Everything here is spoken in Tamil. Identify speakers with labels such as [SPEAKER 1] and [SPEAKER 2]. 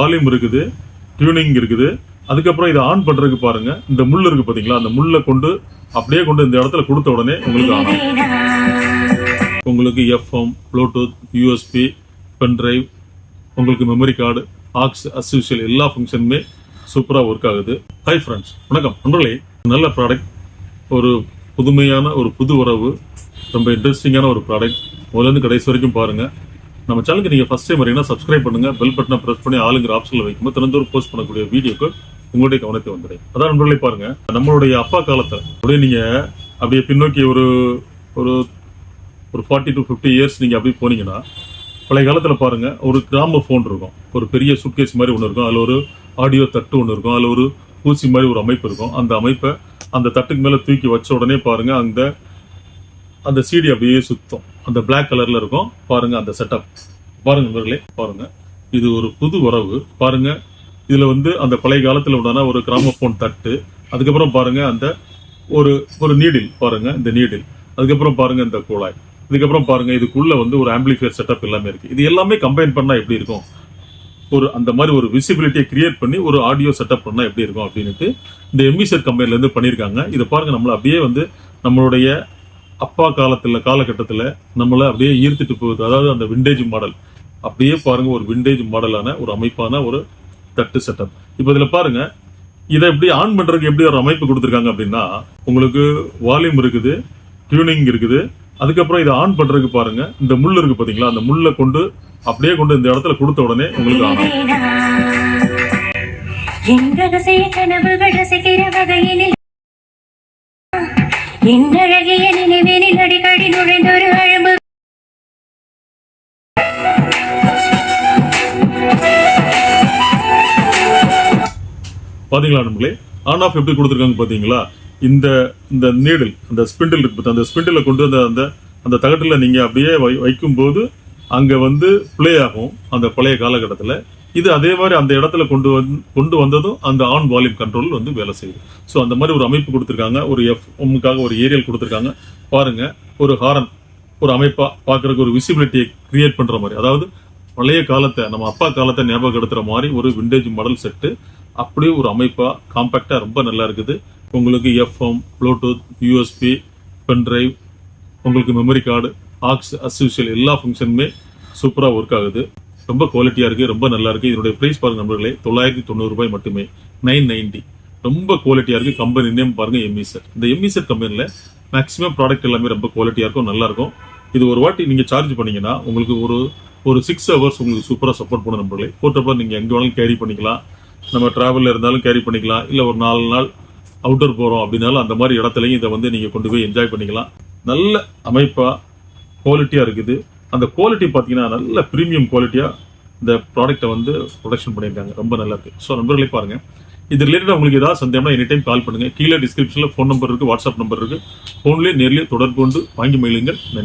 [SPEAKER 1] வால்யூம் இருக்குது டியூனிங் இருக்குது. அதுக்கப்புறம் இதை ஆன் பண்ணுறதுக்கு பாருங்க. இந்த முள் இருக்கு பார்த்தீங்களா அந்த முள்ளை கொண்டு அப்படியே கொண்டு இந்த இடத்துல கொடுத்த உடனே உங்களுக்கு ஆன் உங்களுக்கு FM Bluetooth USB pen drive உங்களுக்கு memory card aux as usual ஃபங்க்ஷனுமே சூப்பராக ஒர்க் ஆகுது. ஹை ஃப்ரெண்ட்ஸ் வணக்கம். நண்பர்களே நல்ல ப்ராடக்ட் ஒரு புதுமையான ஒரு புது உறவு ரொம்ப இன்ட்ரெஸ்டிங்கான ஒரு ப்ராடக்ட் முதலேருந்து கடைசி வரைக்கும் பாருங்கள் நம்ம சேனலுக்கு நீங்கள் ஃபஸ்ட் டைம் வரீங்கன்னா சப்ஸ்கிரைப் பண்ணுங்கள் பெல் பட்டனை ப்ரெஸ் பண்ணி ஆளுங்கிற ஆப்ஷனில் வைக்கும்போது தினந்தோறும் போஸ்ட் பண்ணக்கூடிய வீடியோக்கு உங்களுடைய கவனத்தை வந்துடும். அதான் நண்பர்களே பாருங்கள் நம்மளுடைய அப்பா காலத்தை அப்படியே நீங்கள் அப்படியே பின்னோக்கி ஒரு ஒரு ஒரு ஃபார்ட்டி டு ஃபிஃப்டி இயர்ஸ் நீங்கள் அப்படியே போனீங்கன்னா பழைய காலத்தில் பாருங்கள் ஒரு கிராம ஃபோன் இருக்கும். ஒரு பெரிய சுட்கேஸ் மாதிரி ஒன்று இருக்கும். அதில் ஒரு ஆடியோ தட்டு ஒன்று இருக்கும். அதில் ஒரு பூச்சி மாதிரி ஒரு அமைப்பு இருக்கும். அந்த அமைப்பை அந்த தட்டுக்கு மேலே தூக்கி வச்ச உடனே பாருங்கள் அந்த அந்த சீடி அப்படியே சுத்தம். அந்த பிளாக் கலர்ல இருக்கும். பாருங்க அந்த செட்டப் பாருங்க நண்பர்களே பாருங்க. இது ஒரு புது உறவு. பாருங்க இதுல வந்து அந்த பழைய காலத்துல உண்டான ஒரு கிராமஃபோன் தட்டு. அதுக்கப்புறம் பாருங்க அந்த ஒரு ஒரு நீடில் பாருங்க இந்த நீடில் அதுக்கப்புறம் பாருங்க இந்த குழாய். இதுக்கப்புறம் பாருங்க இதுக்குள்ள வந்து ஒரு ஆம்பிளிஃபையர் செட்டப் எல்லாமே இருக்கு. இது எல்லாமே கம்பைன் பண்ணா எப்படி இருக்கும்? ஒரு அந்த மாதிரி ஒரு விசிபிலிட்டியை கிரியேட் பண்ணி ஒரு ஆடியோ செட்டப் பண்ணா எப்படி இருக்கும் அப்படின்ட்டு இந்த எம்இசர் கம்பெனில இருந்து பண்ணியிருக்காங்க இதை பாருங்க நம்மள அப்படியே வந்து நம்மளுடைய அப்பா காலத்தில் காலகட்டத்தில் நம்மளை அப்படியே ஈர்த்துட்டு போகுது. அதாவது அந்த விண்டேஜ் மாடல் அப்படியே பாருங்க ஒரு விண்டேஜ் மாடலான ஒரு அமைப்பான ஒரு தட்டு செட்டப் இப்போ இதில் பாருங்க இதை எப்படி ஆன் பண்ணுறதுக்கு எப்படி ஒரு அமைப்பு கொடுத்துருக்காங்க அப்படின்னா உங்களுக்கு வால்யூம் இருக்குது டியூனிங் இருக்குது. அதுக்கப்புறம் இதை ஆன் பண்ணுறதுக்கு பாருங்க இந்த முள் இருக்கு பார்த்தீங்களா அந்த முள்ளை கொண்டு அப்படியே கொண்டு இந்த இடத்துல கொடுத்த உடனே உங்களுக்கு ஆன் ஆகும்.
[SPEAKER 2] என் ரகசிய கனவுகள் ரசிக்கிற என்
[SPEAKER 1] பார்த்தீங்களா நம்மளே? ஆன் ஆஃப் எப்படி கொடுத்துருக்காங்க பார்த்தீங்களா இந்த இந்த நீடில் அந்த ஸ்பிண்டில் இருக்கு அந்த ஸ்பிண்டில் கொண்டு அந்த அந்த அந்த தகட்டில் நீங்கள் அப்படியே வை- வைக்கும்போது அங்கே வந்து பிளே ஆகும் அந்த பழைய காலகட்டத்தில். இது அதே மாதிரி அந்த இடத்துல கொண்டு வந் கொண்டு வந்ததும் அந்த ஆன் வால்யூம் கண்ட்ரோல் வந்து வேலை செய்யுது. ஸோ அந்த மாதிரி ஒரு அமைப்பு கொடுத்துருக்காங்க. ஒரு எஃப் ஒம்முக்காக ஒரு ஏரியல் கொடுத்துருக்காங்க. பாருங்க ஒரு ஹாரன் ஒரு அமைப்பாக பார்க்குறக்கு ஒரு விசிபிலிட்டியை க்ரியேட் பண்ணுற மாதிரி. அதாவது பழைய காலத்தை நம்ம அப்பா காலத்தை ஞாபகப்படுத்துகிற மாதிரி ஒரு விண்டேஜ் மாடல் செட்டு அப்படியே ஒரு அமைப்பாக காம்பேக்டாக ரொம்ப நல்லா இருக்குது. உங்களுக்கு FM Bluetooth USB pen drive உங்களுக்கு memory card aux as usual ஃபங்க்ஷனுமே சூப்பராக ஒர்க் ஆகுது. ரொம்ப குவாலிட்டியாக இருக்குது ரொம்ப நல்லா இருக்குது இதனுடைய ப்ரைஸ் பாருங்கள் நம்பர்களே தொள்ளாயிரத்தி தொண்ணூறுபாய் மட்டுமே. நைன் நைன்டி ரொம்ப குவாலிட்டியாக இருக்குது கம்பெனி நேம் பாருங்க எம்இசர் இந்த எம்இசர் கம்பெனியில் மேக்ஸிமம் ப்ராடக்ட் எல்லாமே ரொம்ப குவாலிட்டியாக இருக்கும் நல்லா இருக்கும். இது ஒரு வாட்டி நீங்கள் சார்ஜ் பண்ணிங்கன்னா உங்களுக்கு ஒரு ஒரு சிக்ஸ் ஹவர்ஸ் உங்களுக்கு சூப்பராக சப்போர்ட் பண்ண நம்பர்களே போட்டப்போ நீங்கள் எங்கே வேணாலும் கேரி பண்ணிக்கலாம். நம்ம டிராவலில் இருந்தாலும் கேரி பண்ணிக்கலாம். இல்லை ஒரு நாலு நாள் அவுட்டர் போகிறோம் அப்படின்னாலும் அந்த மாதிரி இடத்துலையும் இதை வந்து நீங்கள் கொண்டு போய் என்ஜாய் பண்ணிக்கலாம். நல்ல அமைப்பாக குவாலிட்டியாக இருக்குது. அந்த குவாலிட்டி பார்த்தீங்கன்னா நல்ல ப்ரீமியம் குவாலிட்டியாக இந்த ப்ராடக்ட்டை வந்து ப்ரொடக்ஷன் பண்ணியிருக்காங்க. ரொம்ப நல்லா இருக்குது ஸோ நண்பர்களே பாருங்க. இது ரிலேட்டடாக உங்களுக்கு ஏதாவது சந்தேகம்னா எனி டைம் கால் பண்ணுங்கள் கீழே டிஸ்கிரிப்ஷனில் ஃபோன் நம்பர் இருக்குது வாட்ஸ்அப் நம்பர் இருக்குது ஃபோன்லேயே நேர்லேயே தொடர்பு கொண்டு வாங்கி மயிலுங்கள் நன்றி.